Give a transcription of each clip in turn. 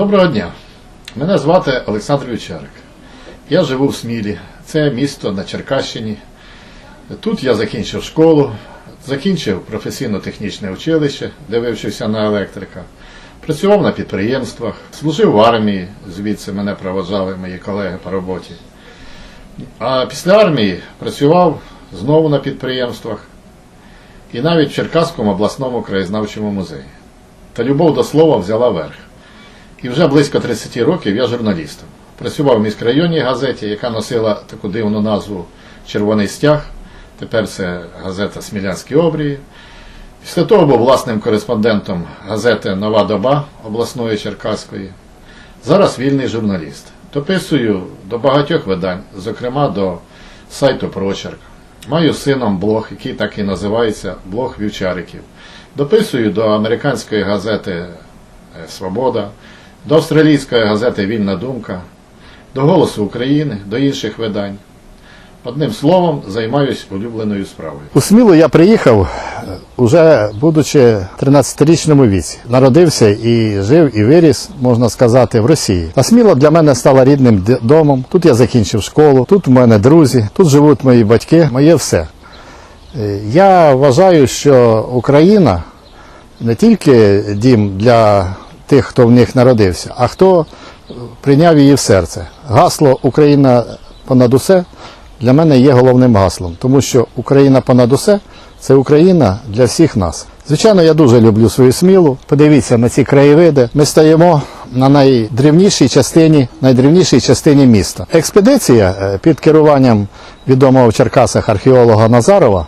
Доброго дня. Мене звати Олександр Вівчарик. Я живу в Смілі. Це місто на Черкащині. Тут я закінчив школу, закінчив професійно-технічне училище, де вивчився на електрика. Працював на підприємствах, служив в армії, звідси мене проводжали мої колеги по роботі. А після армії працював знову на підприємствах і навіть в Черкаському обласному краєзнавчому музеї. Та любов до слова взяла верх. І вже близько 30 років я журналістом. Працював в міськрайонній газеті, яка носила таку дивну назву Червоний стяг. Тепер це газета Смілянські обрії. Після того був власним кореспондентом газети Нова доба обласної Черкаської. Зараз вільний журналіст. Дописую до багатьох видань, зокрема до сайту Прочерк. Маю сином блог, який так і називається Блог Вівчариків. Дописую до американської газети Свобода, до австралійської газети Вільна думка, до Голосу України, до інших видань. Одним словом, займаюсь улюбленою справою. У Смілу я приїхав, е, уже будучи 13-річному віці. Народився і жив, і виріс, можна сказати, в Росії. А Сміла для мене стала рідним домом. Тут я закінчив школу, тут в мене друзі, тут живуть мої батьки, моє все. Е, Я вважаю, що Україна не тільки дім для тих, хто в них народився, а хто прийняв її в серце. Гасло Україна понад усе для мене є головним гаслом, тому що Україна понад усе це Україна для всіх нас. Звичайно, я дуже люблю свою смілу. Подивіться на ці краєвиди. Ми стоїмо на найдрівнішій частині, найдрівнішій частині міста. Експедиція е, під керуванням відомого в Черкасах археолога Назарова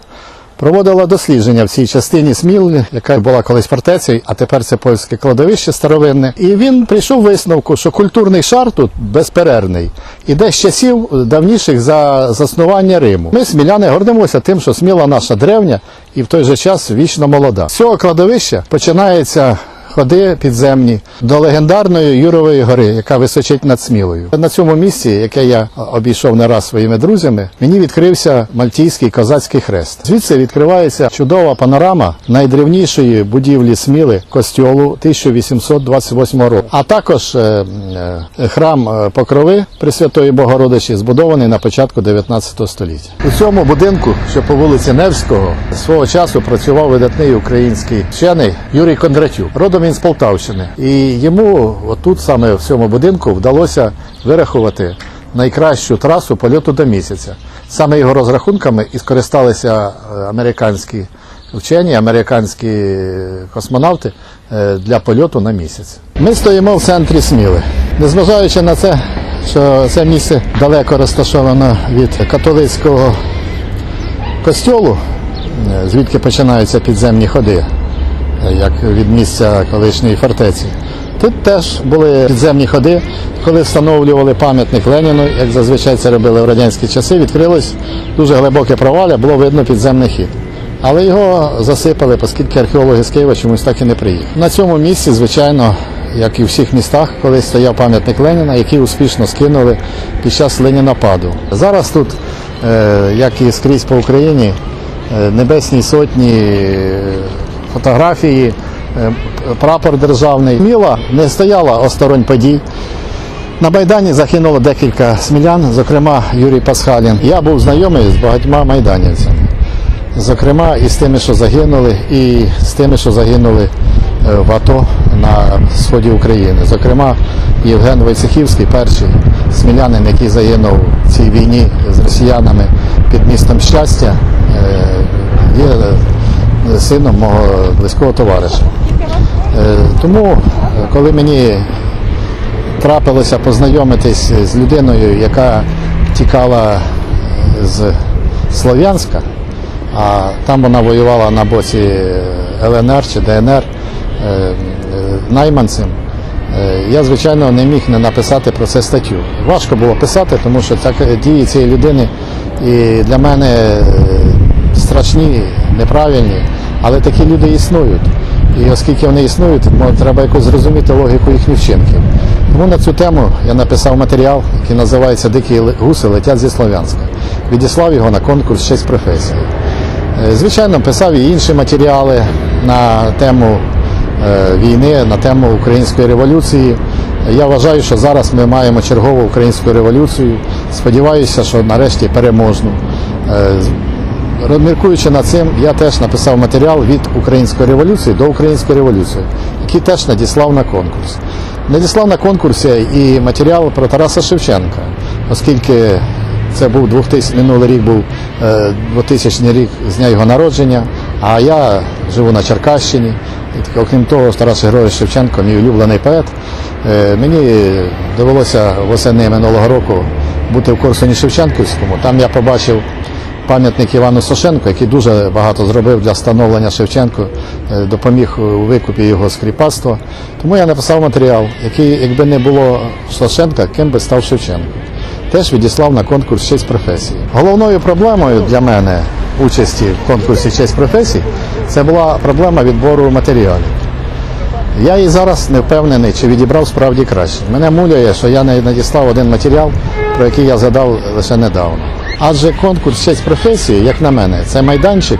проводила дослідження в цій частині Сміли, яка була колись фортецею, а тепер це польське кладовище старовинне. І він прийшов висновку, що культурний шар тут безперервний, іде з часів давніших за заснування Риму. Ми, сміляни, гордимося тим, що сміла наша древня і в той же час вічно молода. З цього кладовища починається. Ходи підземні до легендарної Юрової гори, яка височить над Смілою. На цьому місці, яке я обійшов не раз своїми друзями, мені відкрився мальтійський козацький хрест. Звідси відкривається чудова панорама найдревнішої будівлі Сміли костьолу 1828 року. А також е, е, храм е, Покрови Пресвятої Богородичі збудований на початку 19 століття. У цьому будинку, що по вулиці Невського, свого часу працював видатний український вчений Юрій Кондратюк. Родом він з Полтавщини. І йому отут саме в цьому будинку вдалося вирахувати найкращу трасу польоту до місяця. Саме його розрахунками і скористалися е, американські вчені, американські е, космонавти е, для польоту на місяць. Ми стоїмо в центрі Сміли. Незважаючи на це, що це місце далеко розташовано від католицького костьолу, звідки починаються підземні ходи, як від місця колишньої фортеці. Тут теж були підземні ходи, коли встановлювали пам'ятник Леніну, як зазвичай це робили в радянські часи, відкрилось дуже глибоке провалля, було видно підземний хід. Але його засипали, оскільки археологи з Києва чомусь так і не приїхали. На цьому місці, звичайно, як і в всіх містах, колись стояв пам'ятник Леніна, який успішно скинули під час Ленінападу. Зараз тут, е, як і скрізь по Україні, е, небесні сотні фотографії, е, прапор державний. Міла не стояла осторонь подій. На Майдані загинуло декілька смілян, зокрема Юрій Пасхалін. Я був знайомий з багатьма майданівцями. Зокрема, і з тими, що загинули, і з тими, що загинули е, в АТО на сході України. Зокрема, Євген Войцехівський, перший смілянин, який загинув в цій війні з росіянами під містом щастя, е, є сином мого близького товариша. Е, Тому, коли мені трапилося познайомитись з людиною, яка тікала з Слов'янська, а там вона воювала на боці ЛНР чи ДНР е, найманцем. Е, Я, звичайно, не міг не написати про це статтю. Важко було писати, тому що так дії цієї людини і для мене страшні, неправильні, але такі люди існують. І оскільки вони існують, треба якось зрозуміти логіку їхніх вчинків. Тому на цю тему я написав матеріал, який називається Дикі гуси летять зі Слов'янська. Відіслав його на конкурс «Честь професії. Е, Звичайно, писав і інші матеріали на тему е, війни, на тему української революції. Я вважаю, що зараз ми маємо чергову українську революцію. Сподіваюся, що нарешті переможну. Е, Розміркуючи над цим, я теж написав матеріал від української революції до української революції, який теж надіслав на конкурс. Надіслав на конкурсі і матеріал про Тараса Шевченка, оскільки це був 2000, минулий рік був е, 2000 рік з дня його народження, а я живу на Черкащині. І окрім того, Тарас Григорович Шевченко, мій улюблений поет. Е, Мені довелося восени минулого року бути в Корсуні Шевченківському. Там я побачив пам'ятник Івану Сошенко, який дуже багато зробив для встановлення Шевченку, е, допоміг у викупі його скріпацтва. Тому я написав матеріал, який, якби не було Сошенка, ким би став Шевченко. Теж відіслав на конкурс честь професії. Головною проблемою для мене участі в конкурсі честь професій це була проблема відбору матеріалів. Я і зараз не впевнений, чи відібрав справді краще. Мене муляє, що я не надіслав один матеріал, про який я згадав лише недавно. Адже конкурс честь професії, як на мене, це майданчик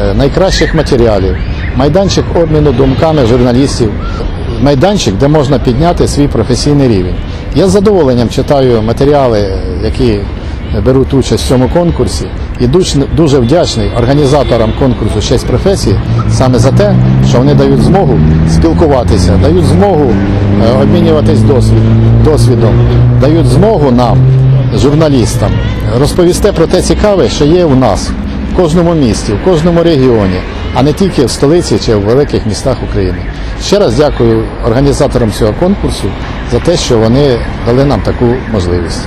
е, найкращих матеріалів, майданчик обміну думками журналістів, майданчик, де можна підняти свій професійний рівень. Я з задоволенням читаю матеріали, які беруть участь в цьому конкурсі, і дуже вдячний організаторам конкурсу «Честь професії саме за те, що вони дають змогу спілкуватися, дають змогу е, обмінюватись досвід, досвідом, дають змогу нам, журналістам, розповісте про те цікаве, що є у нас в кожному місті, в кожному регіоні, а не тільки в столиці чи в великих містах України. Ще раз дякую організаторам цього конкурсу за те, що вони дали нам таку можливість.